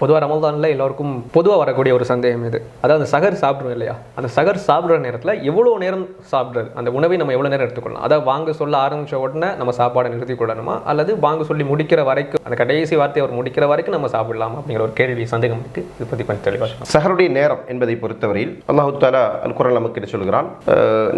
பொதுவாக ரமதானில் எல்லாருக்கும் பொதுவாக வரக்கூடிய ஒரு சந்தேகம் இது. அதாவது அந்த சகர் சாப்பிட்றோம் இல்லையா? அந்த சகர் சாப்பிட்ற நேரத்தில் எவ்வளோ நேரம் சாப்பிட்றது அந்த உணவை நம்ம எவ்வளோ நேரம் எடுத்துக்கொள்ளலாம்? அதாவது வாங்க சொல்ல ஆரம்பித்த உடனே நம்ம சாப்பாடை நிறுத்தி கொள்ளணுமா? அல்லது வாங்க சொல்லி முடிக்கிற வரைக்கும் அந்த கடைசி வார்த்தை அவர் முடிக்கிற வரைக்கும் நம்ம சாப்பிடலாம்? அப்படிங்கிற ஒரு கேள்வி சந்தேகம் இருக்கு. இது பற்றி கொஞ்சம் தெளிவாக சகருடைய நேரம் என்பதை பொறுத்தவரையில் அல்லாஹு தாலா அல் குரல் நமக்கு என்ன சொல்கிறான்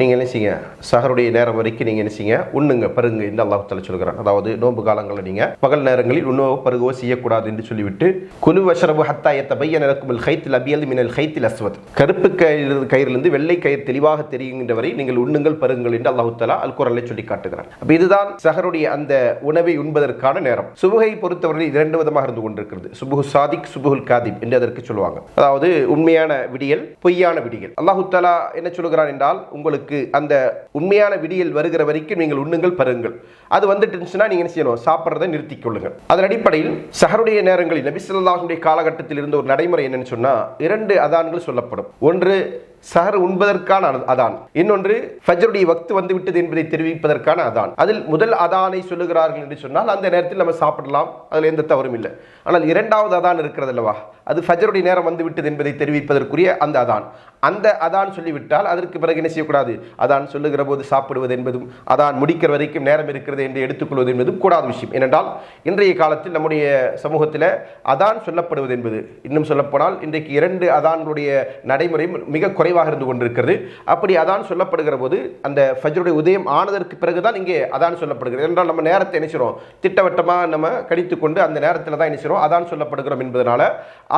நீங்கள் என்ன செய்யுங்க? சகருடைய நேரம் வரைக்கும் நீங்கள் என்ன செய்யுங்க? உண்ணுங்க பருங்க என்று அல்லாஹு தாலா சொல்கிறான் அதாவது நோன்பு காலங்களில் நீங்கள் பகல் நேரங்களில் உண்ணவோ பருகவோ செய்யக்கூடாது என்று சொல்லிவிட்டு குழு வஷரபு ஹத்தா எத்தபைய நடக்கும் ஹைத்தில் அபியல் மினல் ஹைத்தில் அஸ்வத். கருப்பு கயிறு கயிறிலிருந்து வெள்ளை கயிறு தெளிவாக தெரிகின்ற வரை நீங்கள் உண்ணுங்கள் பருங்கள் என்று அல்லாஹு தலா அல் குரலை சொல்லி காட்டுகிறான். அப்போ இதுதான் சஹருடைய அந்த உணவை உண்பதற்கான நேரம். சுபுகை பொறுத்தவரை இரண்டு விதமாக இருந்து கொண்டிருக்கிறது. சுபுகு சாதிக் சுபுகுல் காதிப் என்று அதற்கு சொல்லுவாங்க. அதாவது உண்மையான விடியல் பொய்யான விடியல். அல்லாஹு தலா என்ன சொல்கிறான் என்றால் உங்களுக்கு அந்த உண்மையான விடியல் வருகிற வரைக்கும் நீங்கள் உண்ணுங்கள் பருங்கள் அது வந்துட்டு இருந்துச்சுன்னா நீங்க என்ன செய்யணும்? சாப்பிட்றதை நிறுத்திக் கொள்ளுங்கள். அதன் அடிப்படையில் சஹருடைய நேரங்களில் நபிசல்லாஹுடைய காலகட்டத்தில் இருந்த ஒரு நடைமுறை என்னன்னு சொன்னா இரண்டு அதான்கள் சொல்லப்படும். ஒன்று சஹர் உண்பதற்கான அதான். இன்னொன்று ஃபஜ்ருடைய வக்து வந்துவிட்டது என்பதை தெரிவிப்பதற்கான அதான். அதில் முதல் அதானை சொல்லுகிறார்கள் என்று சொன்னால் அந்த நேரத்தில் நம்ம சாப்பிடலாம். அதில் எந்த தவறும் இல்லை. ஆனால் இரண்டாவது அதான் இருக்கிறது அல்லவா? அது ஃபஜ்ருடைய நேரம் வந்துவிட்டது என்பதை தெரிவிப்பதற்குரிய அந்த அதான். அந்த அதான் சொல்லிவிட்டால் அதற்கு பிறகு என்ன செய்யக்கூடாது? அதான் சொல்லுகிற போது சாப்பிடுவது என்பதும் அதான் முடிக்கிற வரைக்கும் நேரம் இருக்கிறது என்று எடுத்துக்கொள்வது என்பதும் கூடாத விஷயம். ஏனென்றால் இன்றைய காலத்தில் நம்முடைய சமூகத்தில் அதான் சொல்லப்படுவது என்பது இன்னும் சொல்லப்போனால் இன்றைக்கு இரண்டு அதான்களுடைய நடைமுறை மிக குறைவாக இருந்து கொண்டிருக்கிறது. அப்படி அதான் சொல்லப்படுகிற போது அந்த ஃபஜருடைய உதயம் ஆனதற்கு பிறகுதான் இங்கே அதான் சொல்லப்படுகிறது. என்றால் நம்ம நேரத்தை நினைச்சிரும் திட்டவட்டமாக நம்ம கணித்து கொண்டு அந்த நேரத்தில் தான் நினைச்சிரும் அதான் சொல்லப்படுகிறோம் என்பதனால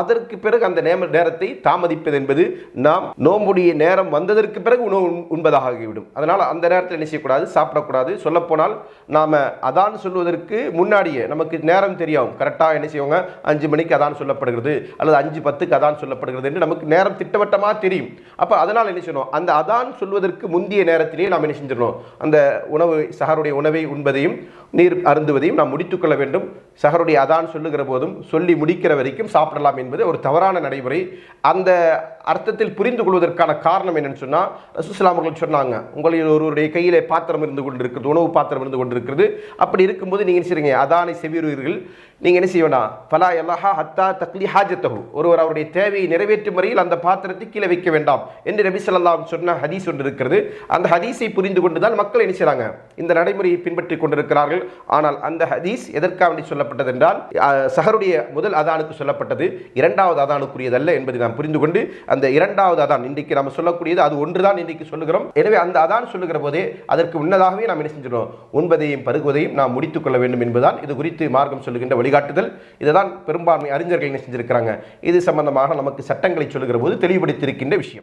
அதற்கு பிறகு அந்த நேம நேரத்தை தாமதிப்பது என்பது நாம் நோம்புடைய நேரம் வந்ததற்கு பிறகு உணவு உண்பதாக ஆகிவிடும் அதனால் அந்த நேரத்தில் நினைச்சக்கூடாது செய்யக்கூடாது சாப்பிடக்கூடாது. சொல்லப்போனால் நாம் அதான் சொல்வதற்கு முன்னாடியே நமக்கு நேரம் தெரியும் கரெக்டாக என்ன செய்வாங்க அஞ்சு மணிக்கு அதான் சொல்லப்படுகிறது. அல்லது அஞ்சு பத்துக்கு அதான் சொல்லப்படுகிறது என்று நமக்கு நேரம் திட்டவட்டமாக தெரியும். அப்போ அதனால் என்ன செய்யணும்? அந்த அதான் சொல்வதற்கு முந்தைய நேரத்திலேயே நாம் என்ன செஞ்சிடணும்? அந்த உணவு சஹருடைய உணவை உண்பதையும் நீர் அருந்துவதையும் நாம் முடித்துக்கொள்ள வேண்டும். சஹருடைய அதான் சொல்லுகிற போதும் சொல்லி முடிக்கிற வரைக்கும் சாப்பிடலாம் என்பது ஒரு தவறான நடைமுறை. அந்த அர்த்தத்தில் புரிந்து கொள்வதற்கான காரணம் என்னன்னு சொன்னால் ரசூஸ்லாம் அவர்கள் சொன்னாங்க உங்களில் ஒருவருடைய கையிலே பாத்திரம் இருந்து கொண்டிருக்கிறது உணவு பாத்திரம் இருந்து கொண்டிருக்கிறது. அப்படி இருக்கும்போது நீங்கள் என்ன செய்றீங்க? அதானை செவியுறீர்கள் நீங்கள் என்ன செய்ய பலா எல்லாஹா ஹத்தா தக்லி ஹாஜத்தகு ஒருவர் அவருடைய தேவையை நிறைவேற்றும் வரையில் அந்த பாத்திரத்தை கீழே வைக்க வேண்டாம். என்று நபி சொல்லாம் சொன்ன ஹதீஸ் ஒன்று இருக்கிறது. அந்த ஹதீஸை புரிந்து கொண்டு தான் மக்கள் என்ன செய்கிறாங்க இந்த நடைமுறையை பின்பற்றி கொண்டிருக்கிறார்கள். ஆனால் அந்த ஹதீஸ் எதற்காக வேண்டி சொல்லப்பட்டது என்றால் சஹருடைய முதல் அதானுக்கு சொல்லப்பட்டது. இரண்டாவது அதானுக்குரியதல்ல என்பதை நாம் புரிந்து கொண்டு அந்த இரண்டாவது அதான் இன்றைக்கு நம்ம சொல்லக்கூடியது அது ஒன்றுதான் இன்றைக்கு சொல்லுகிறோம். எனவே அந்த அதான் சொல்லுகிற போதே அதற்கு முன்னதாகவே நாம் என்ன செஞ்சிடும் உண்பதையும் பருகுவதையும் நாம் முடித்துக் கொள்ள வேண்டும் என்பதுதான் இது குறித்து மார்க்கம் சொல்லுகின்ற வழிகாட்டுதல். இதுதான் பெரும்பான்மை அறிஞர்கள் என்ன செஞ்சிருக்கிறாங்க. இது சம்பந்தமாக நமக்கு சட்டங்களை சொல்லுகிற போது தெளிவுபடுத்தியிருக்கின்ற விஷயம்.